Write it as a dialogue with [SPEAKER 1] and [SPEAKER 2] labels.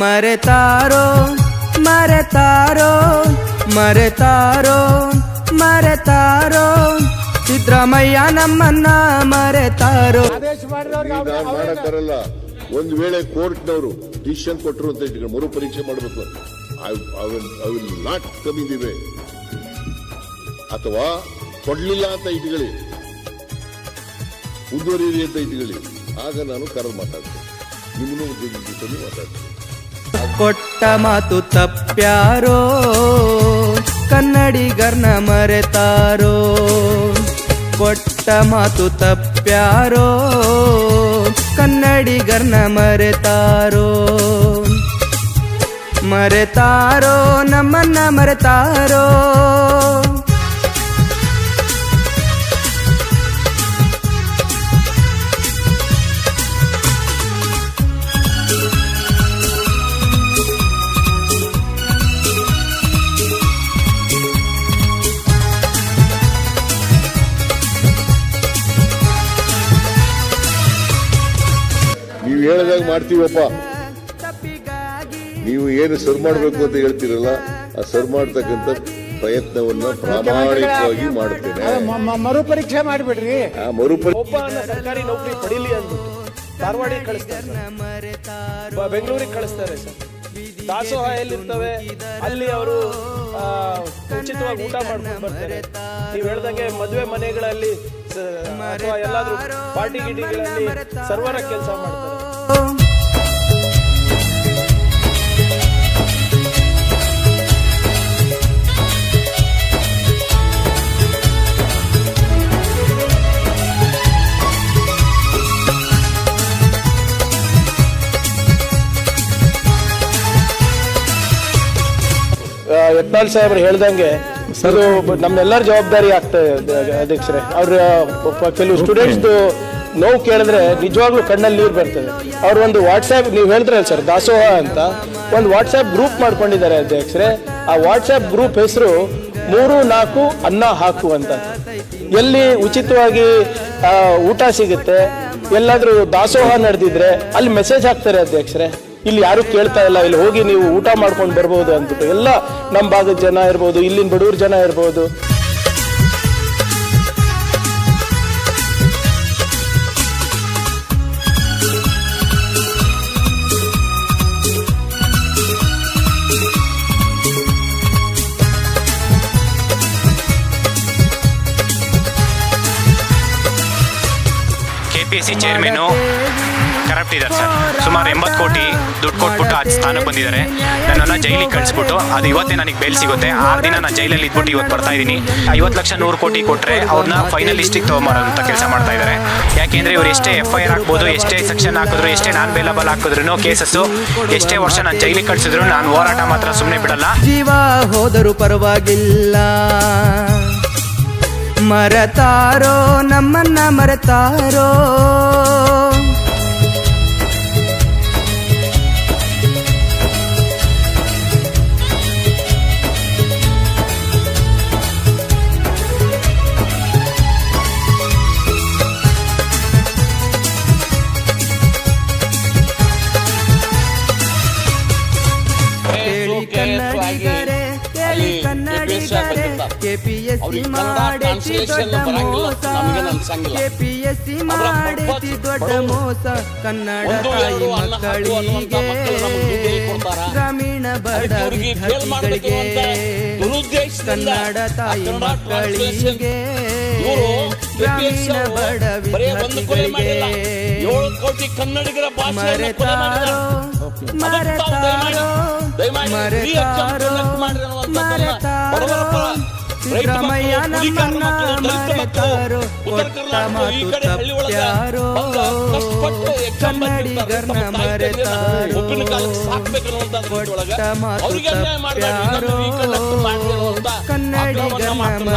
[SPEAKER 1] ಮರೆತಾರೋ ಮರೆತಾರೋ ಮರೆತಾರೋ ಮರೆತಾರೋ. ಸಿದ್ದರಾಮಯ್ಯ ನಮ್ಮನ್ನ ಮರೆತಾರೋ.
[SPEAKER 2] ಆದೇಶ ಮಾಡಿದವ್ರಿಗೆ
[SPEAKER 3] ಈಗ ಮಾಡಕ್ ಬರಲ್ಲ ಒಂದ್ ವೇಳೆ ಕೋರ್ಟ್ನವರು ಡಿಸಿಷನ್ ಕೊಟ್ಟರು ಅಂತ ಇಟ್ಕೊಂಡು ಮರು ಪರೀಕ್ಷೆ ಮಾಡಬೇಕು. I will not come in the way. ಅಥವಾ ಕೊಡ್ಲಿಲ್ಲ ಅಂತ ಇಟ್ಕೊಳ್ಳಿ. ಮುಂದುವರಿಯಿರಿ ಅಂತ ಇಟ್ಕೊಳ್ಳಿ. ಆಗ ನಾನು ಕರೆದು ಮಾತಾಡ್ತೇನೆ. ನಿಮ್ಮನ್ನು ಮಾತಾಡ್ತೇನೆ.
[SPEAKER 1] ಕೊಟ್ಟ ಮಾತು ತಪ್ಪ್ಯಾರೋ? ಕನ್ನಡಿಗರ್ನ ಮರೆತಾರೋ? ಕೊಟ್ಟ ಮಾತು ತಪ್ಪ್ಯಾರೋ? ಕನ್ನಡಿಗರ್ನ ಮರೆತಾರೋ? ಮರೆತಾರೋ ನಮ್ಮನ್ನ ಮರೆತಾರೋ?
[SPEAKER 3] ಹೇಳಿದಾಗ ಮಾಡ್ತೀವಪ್ಪ. ನೀವು ಏನು ಸರ್ ಮಾಡಬೇಕು ಅಂತ ಹೇಳ್ತೀರಲ್ಲ ಆ ಸರ್ ಮಾಡ್ತಕ್ಕಂಥ ಪ್ರಯತ್ನವನ್ನ ಪ್ರಾಮಾಣಿಕವಾಗಿ ಮಾಡ್ತೇನೆ.
[SPEAKER 2] ಮರುಪರೀಕ್ಷೆ ಮಾಡಿಬಿಡ್ರಿ.
[SPEAKER 4] ಒಬ್ಬ ಸರ್ಕಾರಿ ನೌಕರಿ ಪಡೀಲಿ ಅಂದ್ಬಿಟ್ಟು ಧಾರವಾಡಿಗೆ ಕಳಿಸ್ತಾರೆ ಬೆಂಗಳೂರಿಗೆ ಕಳಿಸ್ತಾರೆ ಸರ್. ದಾಸೋಹ ಎಲ್ಲಿರ್ತವೆ ಅಲ್ಲಿ ಅವರು ಉಚಿತವಾಗಿ ಊಟ ಮಾಡ್ಕೊಂಡು ಬರ್ತಾರೆ. ನೀವು ಹೇಳ್ದಂಗೆ ಮದುವೆ ಮನೆಗಳಲ್ಲಿ ಅಥವಾ ಎಲ್ಲಾದ್ರೂ ಪಾರ್ಟಿ ಗಿಟಿಗಳಲ್ಲಿ ಸರ್ವರ ಕೆಲಸ ಮಾಡ್ತಾರೆ. ಯತ್ನಾಳ್ ಸಾಹೇಬ್ರು ಹೇಳ್ದಂಗೆ ಅದು ಬ- ನಮ್ಮೆಲ್ಲರ ಜವಾಬ್ದಾರಿ ಆಗ್ತಾ ಇದೆ ಅಧ್ಯಕ್ಷರೇ ಅವ್ರ ಪ- ಕೆಲವು ಸ್ಟೂಡೆಂಟ್ಸ್ ನೋವು ಕೇಳಿದ್ರೆ ನಿಜವಾಗ್ಲೂ ಕಣ್ಣಲ್ಲಿ ನೀರು ಬರ್ತದೆ. ಅವ್ರು ಒಂದು ವಾಟ್ಸ್ಆ್ಯಪ್ ನೀವು ಹೇಳಿದ್ರಲ್ಲ ಸರ್ ದಾಸೋಹ ಅಂತ, ಒಂದು ವಾಟ್ಸ್ಆ್ಯಪ್ ಗ್ರೂಪ್ ಮಾಡ್ಕೊಂಡಿದ್ದಾರೆ ಅಧ್ಯಕ್ಷರೇ. ಆ ವಾಟ್ಸ್ಆ್ಯಪ್ ಗ್ರೂಪ್ ಹೆಸರು ಮೂರು ನಾಲ್ಕು ಅನ್ನ ಹಾಕು ಅಂತ. ಎಲ್ಲಿ ಉಚಿತವಾಗಿ ಊಟ ಸಿಗುತ್ತೆ, ಎಲ್ಲಾದರೂ ದಾಸೋಹ ನಡೆದಿದ್ರೆ ಅಲ್ಲಿ ಮೆಸೇಜ್ ಹಾಕ್ತಾರೆ ಅಧ್ಯಕ್ಷರೇ. ಇಲ್ಲಿ ಯಾರು ಕೇಳ್ತಾ ಇಲ್ಲ, ಇಲ್ಲಿ ಹೋಗಿ ನೀವು ಊಟ ಮಾಡ್ಕೊಂಡು ಬರ್ಬೋದು ಅಂದ್ಬಿಟ್ಟು. ಎಲ್ಲ ನಮ್ಮ ಭಾಗದ ಜನ ಇರ್ಬೋದು, ಇಲ್ಲಿನ ಬಡವ್ರ ಜನ ಇರ್ಬೋದು.
[SPEAKER 5] ಕೆಪಿಎಸ್ಸಿ ಚೇರ್ಮನ್ ಕರಪ್ಟ್ ಇದ್ದಾರೆ ಸರ್. ಸುಮಾರು ಎಂಬತ್ತು ಕೋಟಿ ದುಡ್ಡು ಕೊಟ್ಬಿಟ್ಟು ಆ ಸ್ಥಾನಕ್ಕೆ ಬಂದಿದ್ದಾರೆ. ನನ್ನನ್ನು ಜೈಲಿಗೆ ಕಳಿಸ್ಬಿಟ್ಟು, ಅದು ಇವತ್ತೇ ನನಗೆ ಬೇಲ್ ಸಿಗುತ್ತೆ. ಆರು ದಿನ ನಾನು ಜೈಲಲ್ಲಿ ಇದ್ಬಿಟ್ಟು ಇವತ್ತು ಬರ್ತಾ ಇದ್ದೀನಿ. ಐವತ್ತು ಲಕ್ಷ ನೂರು ಕೋಟಿ ಕೊಟ್ಟರೆ ಅವ್ರನ್ನ ಫೈನಲಿಸ್ಟಿಗೆ ತೊಗೊಂಬರೋಂಥ ಕೆಲಸ ಮಾಡ್ತಾ ಇದ್ದಾರೆ. ಯಾಕೆಂದರೆ ಇವರು ಎಷ್ಟೇ ಎಫ್ ಐ ಆರ್ ಹಾಕ್ಬೋದು, ಎಷ್ಟೇ ಸೆಕ್ಷನ್ ಹಾಕಿದ್ರು, ಎಷ್ಟೇ ನಾನ್ ಬೇಲಬಲ್ ಹಾಕಿದ್ರು ಕೇಸಸ್ಸು ಎಷ್ಟೇ ವರ್ಷ ನಾನು ಜೈಲಿಗೆ ಕಳಿಸಿದ್ರು ನಾನು ಹೋರಾಟ ಮಾತ್ರ ಸುಮ್ಮನೆ ಬಿಡಲ್ಲ.
[SPEAKER 1] ಜೀವ ಹೋದರೂ ಪರವಾಗಿಲ್ಲ. ಮರೆತಾರೋ ನಮ್ಮನ್ನ ಮರೆತಾರೋ ಕನ್ನಡಿಗರೇ ಕೆಪಿಎಸ್ಸಿ ಮಾಡೇತಿ ದೊಡ್ಡ ಮೋಸ. ಕೆಪಿಎಸ್ಸಿ ಮಾಡೇತಿ ದೊಡ್ಡ ಮೋಸ. ಕನ್ನಡ ತಾಯಿ ಮಕ್ಕಳಿಗೆ ಗ್ರಾಮೀಣ ಬಡ ವಿದ್ಯಾರ್ಥಿಗಳಿಗೆ ಕನ್ನಡ ತಾಯಿ ಮಕ್ಕಳಿಗೆ ಗ್ರಾಮೀಣ ಬಡ
[SPEAKER 6] ಕೋಟಿ ಕನ್ನಡಿಗರ
[SPEAKER 1] ಮರೆತಾರೋ ಮರೆತಾರೋ ಮರೆತಾರೋ ಮರೆತಾರೋ ಸಿದ್ದರಾಮಯ್ಯ ನಮ್ಮನ್ನ ಮರೆತಾರೋ. ಕೊಟ್ಟ ಮಾತು ತಪ್ಪ್ಯಾರೋ ಕನ್ನಡಿಗರ್ನ ಮರೆತಾರೋ. ಕೊಟ್ಟ ಮಾತು ತಪ್ಪ್ಯಾರೋ ಕನ್ನಡಿಗರ್ನ